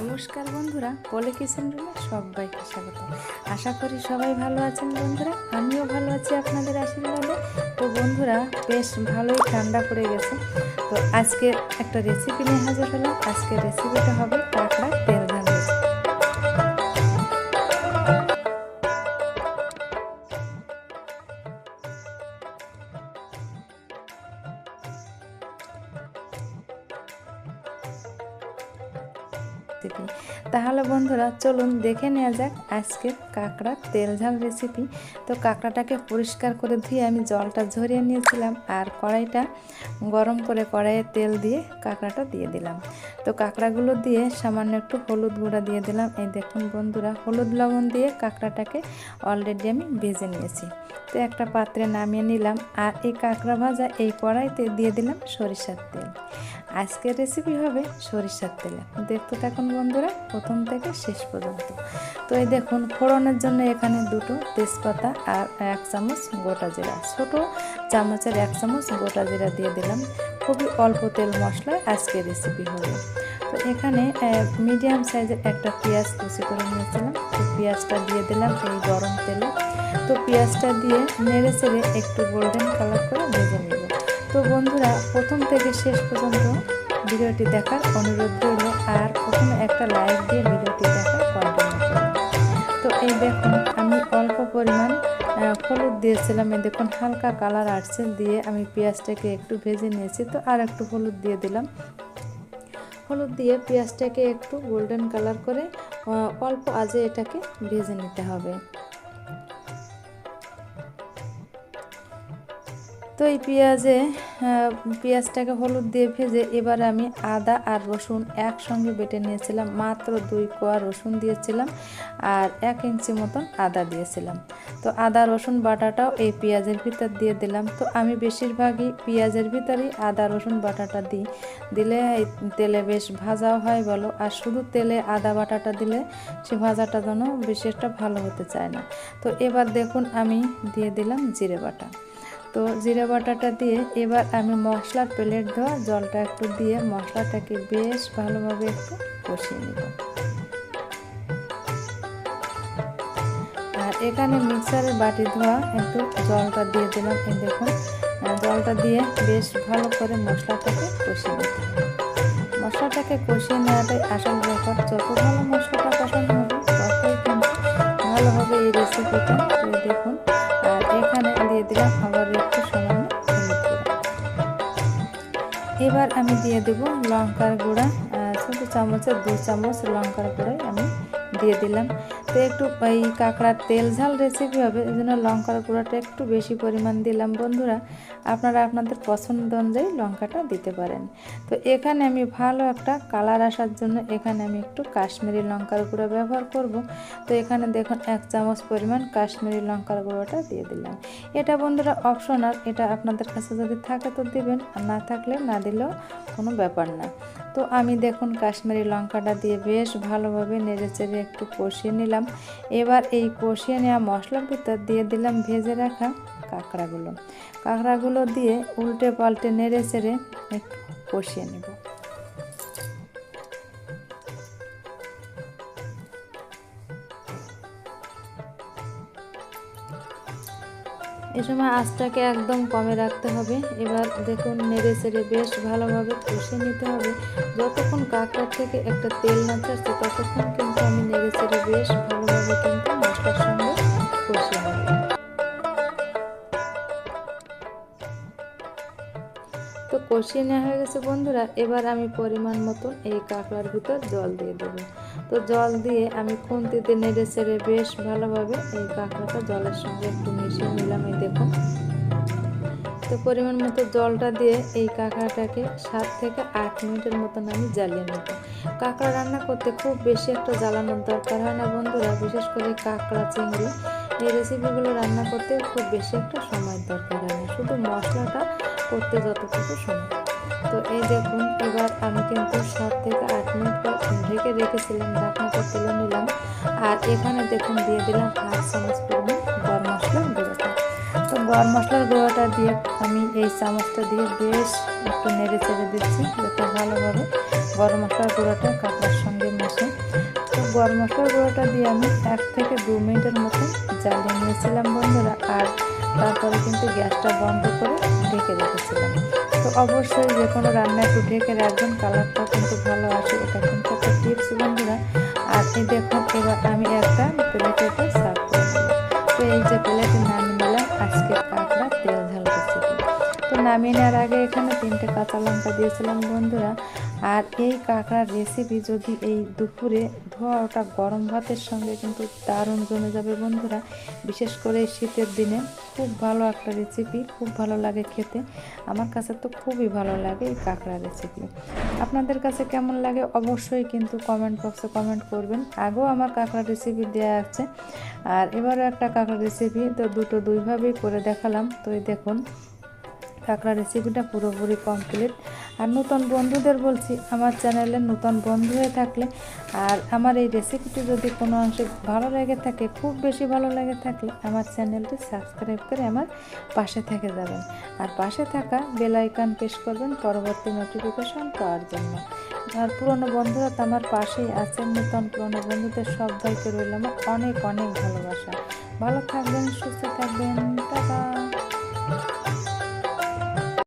নমস্কার বন্ধুরা পলে কিচেন রুমে সবাইকে স্বাগত। আশা করি সবাই ভালো আছেন বন্ধুরা, আমিও ভালো আছি আপনাদের আশীর্বাদে। তো বন্ধুরা, বেশ ভালোই ঠান্ডা পড়ে গেছে। তো আজকে একটা রেসিপি নিয়ে হাজির হলাম। আজকে রেসিপিটা হবে কাঁকড়া তেল রেসিপি। তাহলে বন্ধুরা, চলুন দেখে নেওয়া যাক আজকের কাঁকড়ার তেল ঝাল রেসিপি। তো কাঁকড়াটাকে পরিষ্কার করে ধুয়ে আমি জলটা ঝরিয়ে নিয়েছিলাম আর কড়াইটা গরম করে কড়াইয়ে তেল দিয়ে কাঁকড়াটা দিয়ে দিলাম। তো কাঁকড়াগুলো দিয়ে সামান্য একটু হলুদ গুঁড়া দিয়ে দিলাম। এই দেখুন বন্ধুরা, হলুদ লবণ দিয়ে কাঁকড়াটাকে অলরেডি আমি ভেজে নিয়েছি। তো একটা পাত্রে নামিয়ে নিলাম আর এই কাঁকড়া ভাজা এই কড়াইতে দিয়ে দিলাম সরিষার তেল। আজকের রেসিপি হবে সরিষার তেলে। দেখতে থাকুন বন্ধুরা, প্রথম থেকে শেষ পর্যন্ত। তো এই দেখুন, ফোড়নের জন্য এখানে দুটো তেজপাতা আর এক চামচ গোটা জিরা। ছোট চামচের এক চামচ গোটা জিরা দিয়ে দিলাম। খুবই অল্প তেল মশলায় আজকের রেসিপি হবে। তো এখানে মিডিয়াম সাইজের একটা পেঁয়াজ কুচি করে নিয়েছিলাম। তো পেঁয়াজটা দিয়ে দিলাম এই গরম তেলে। তো পেঁয়াজটা দিয়ে নেড়ে চেড়ে একটু গোল্ডেন কালার করে ভেজে নেব। তো বন্ধুরা, প্রথম থেকে শেষ পর্যন্ত ভিডিওটি দেখার অনুরোধ রইল, আর প্রথমে একটা লাইক দিয়ে ভিডিওটি দেখার কন্টিনিউ তো এই দেখুন, আমি অল্প পরিমাণ হলুদ দিয়েছিলাম। এই দেখুন, হালকা কালার আসছে, দিয়ে আমি পেঁয়াজটাকে একটু ভেজে নিয়েছি, তো আর একটু হলুদ দিয়ে দিলাম। হলুদ দিয়ে পেঁয়াজটাকে একটু গোল্ডেন কালার করে অল্প আজে এটাকে ভেজে নিতে হবে। তো এই পেঁয়াজে পেঁয়াজটাকে হলুদ দিয়ে ভেজে এবার আমি আদা আর রসুন একসঙ্গে বেটে নিয়েছিলাম। মাত্র দুই কোয়া রসুন দিয়েছিলাম আর এক ইঞ্চি মতন আদা দিয়েছিলাম। তো আদা, রসুন বাটাটাও এই পেঁয়াজের ভিতর দিয়ে দিলাম। তো আমি বেশিরভাগই পেঁয়াজের ভিতরেই আদা, রসুন বাটাটা দিই। দিলে তেলে বেশ ভাজাও হয় বলো। আর শুধু তেলে আদা বাটাটা দিলে সে ভাজাটা যেন বেশি একটা ভালো হতে চায় না। তো এবার দেখুন আমি দিয়ে দিলাম জিরে বাটা। তো জিরা বাটাটা দিয়ে এবার আমি মশলার প্লেট ধোয়া জলটা একটু দিয়ে মশলাটাকে বেশ ভালোভাবে একটু কষিয়ে নেব। আর এখানে মিক্সারের বাটি ধোয়া একটু জলটা দিয়ে দিলাম। দেখুন জলটা দিয়ে বেশ ভালো করে মশলাটাকে কষিয়ে নিতে হবে। মশলাটাকে কষিয়ে নেওয়াটাই আসল ব্যাপার যত ভালো মশলাটা কষানো হবে, ততই কিন্তু ভালো হবে এই রেসিপিটা এবার আমি দিয়ে দেব লঙ্কার গুঁড়া ছোটো চামচের দু চামচ লঙ্কার গুঁড়াই আমি দিয়ে দিলাম। তো একটু এই কাঁকড়ার তেল ঝাল রেসিপি হবে, এই জন্য লঙ্কার গুঁড়াটা একটু বেশি পরিমাণ দিলাম বন্ধুরা। আপনারা আপনাদের পছন্দ অনুযায়ী লঙ্কাটা দিতে পারেন। তো এখানে আমি ভালো একটা কালার আসার জন্য এখানে আমি একটু কাশ্মীরি লঙ্কার গুঁড়ো ব্যবহার করব। তো এখানে দেখুন এক চামচ পরিমাণ কাশ্মীরি লঙ্কার গুঁড়োটা দিয়ে দিলাম। এটা বন্ধুরা অপশনাল এটা আপনাদের কাছে যদি থাকে তো দিবেন, আর না থাকলে না দিলেও কোনো ব্যাপার না। তো আমি দেখুন কাশ্মীরি লঙ্কাটা দিয়ে বেশ ভালোভাবে নেড়ে চেড়ে একটু কষিয়ে নিলাম। এবার এই কষিয়ে নেওয়া মশলার ভিতর দিয়ে দিলাম ভেজে রাখা কাঁকড়াগুলো। কাঁকড়াগুলো দিয়ে উল্টে পাল্টে নেড়ে চেড়ে একটু কষিয়ে নেব। এই সময় আঁচটাকে একদম কমে রাখতে হবে। এবার দেখুন, নেড়ে চেড়ে বেশ ভালোভাবে কষে নিতে হবে। যতক্ষণ কাঁকড়ার থেকে একটা তেল না ছাড়ছে, ততক্ষণ কিন্তু আমি নেড়ে চেড়ে বেশ ভালোভাবে কিন্তু মশলার সঙ্গে কষে নেব। তো কষিয়ে নেওয়া হয়ে গেছে বন্ধুরা, এবার আমি পরিমাণ মতন এই কাঁকড়ার ভিতর জল দিয়ে দেবো। তো জল দিয়ে আমি খুন্তিতে নেড়ে ছেড়ে বেশ ভালোভাবে এই কাঁকড়াটা জলের সঙ্গে একটু মিশিয়ে নিলাম, এই দেখুন। তো পরিমাণ মতো জলটা দিয়ে এই কাঁকড়াটাকে সাত থেকে আট মিনিটের মতন আমি জ্বালিয়ে নেব। কাঁকড়া রান্না করতে খুব বেশি একটা জ্বালানোর দরকার হয় না বন্ধুরা, বিশেষ করে কাঁকড়া, চিংড়ি, এই রেসিপিগুলো রান্না করতে খুব বেশি একটা সময়ের দরকার হয় না, শুধু মশলাটা করতে যতটুকু সময়। তো এই দেখুন, এবার আমি কিন্তু সাত থেকে আট মিনিট ঢেকে রেখেছিলাম ঢাকনাটা তুলে নিলাম। আর এখানে দেখুন দিয়ে দিলাম হাফ চামচ পরিমাণ গরম মশলার গুঁড়োটা। তো গরম মশলার গুঁড়োটা দিয়ে আমি এই চামচটা দিয়ে বেশ একটু নেড়ে চেড়ে দিচ্ছি, যাতে ভালোভাবে গরম মশলার গুঁড়োটা কাঁকড়ার সঙ্গে আসে তো গরম মশলার গুঁড়োটা দিয়ে আমি এক থেকে দু মিনিটের মতো জ্বালিয়ে নিয়েছিলাম বন্ধুরা, আর তারপরে কিন্তু গ্যাসটা বন্ধ করে ঢেকে রেখেছিলাম। তো অবশ্যই যে কোনো রান্না একটু ঢেকে রাখবেন কালারটা কিন্তু ভালো আসে। এটা কিন্তু একটা টিপস বন্ধুরা। এই দেখুন, এবার আমি একটা প্লেটেতে সার্ভ করে দেবো তো এই যে প্লেটে নামিয়ে নিলাম আজকে কাঁকড়া তেল ঝাল রেসিপি তো নামিয়ে নেওয়ার আগে এখানে তিনটে কাঁচা লঙ্কা দিয়েছিলাম বন্ধুরা। আর এই কাঁকড়ার রেসিপি যদি এই দুপুরে ধোয়া ওটা গরম ভাতের সঙ্গে কিন্তু দারুণ জমে যাবে বন্ধুরা। বিশেষ করে শীতের দিনে খুব ভালো একটা রেসিপি খুব ভালো লাগে খেতে। আমার কাছে তো খুবই ভালো লাগে এই কাঁকড়া রেসিপি আপনাদের কাছে কেমন লাগে অবশ্যই কিন্তু কমেন্ট বক্সে কমেন্ট করবেন। আগেও আমার কাঁকড়া রেসিপি দেওয়া আছে। আর এবারও একটা কাঁকড়া রেসিপি তো দুটো দুইভাবেই করে দেখালাম। তো এই দেখুন কাঁকড়া রেসিপিটা পুরোপুরি কমপ্লিট আর নতুন বন্ধুদের বলছি, আমার চ্যানেলে নতুন বন্ধু হয়ে থাকলে আর আমার এই রেসিপিটি যদি কোনো অংশে ভালো লেগে থাকে, খুব বেশি ভালো লেগে থাকলে আমার চ্যানেলটি সাবস্ক্রাইব করে আমার পাশে থেকে যাবেন। আর পাশে থাকা বেল আইকন প্রেস করবেন পরবর্তী নোটিফিকেশন পাওয়ার জন্য। আর পুরনো বন্ধুরা তো আমার পাশেই আছেন, নতুন পুরনো বন্ধুদের সব সবাইকে রইল আমার অনেক অনেক ভালোবাসা। ভালো থাকবেন, সুস্থ থাকবেন, টাটা।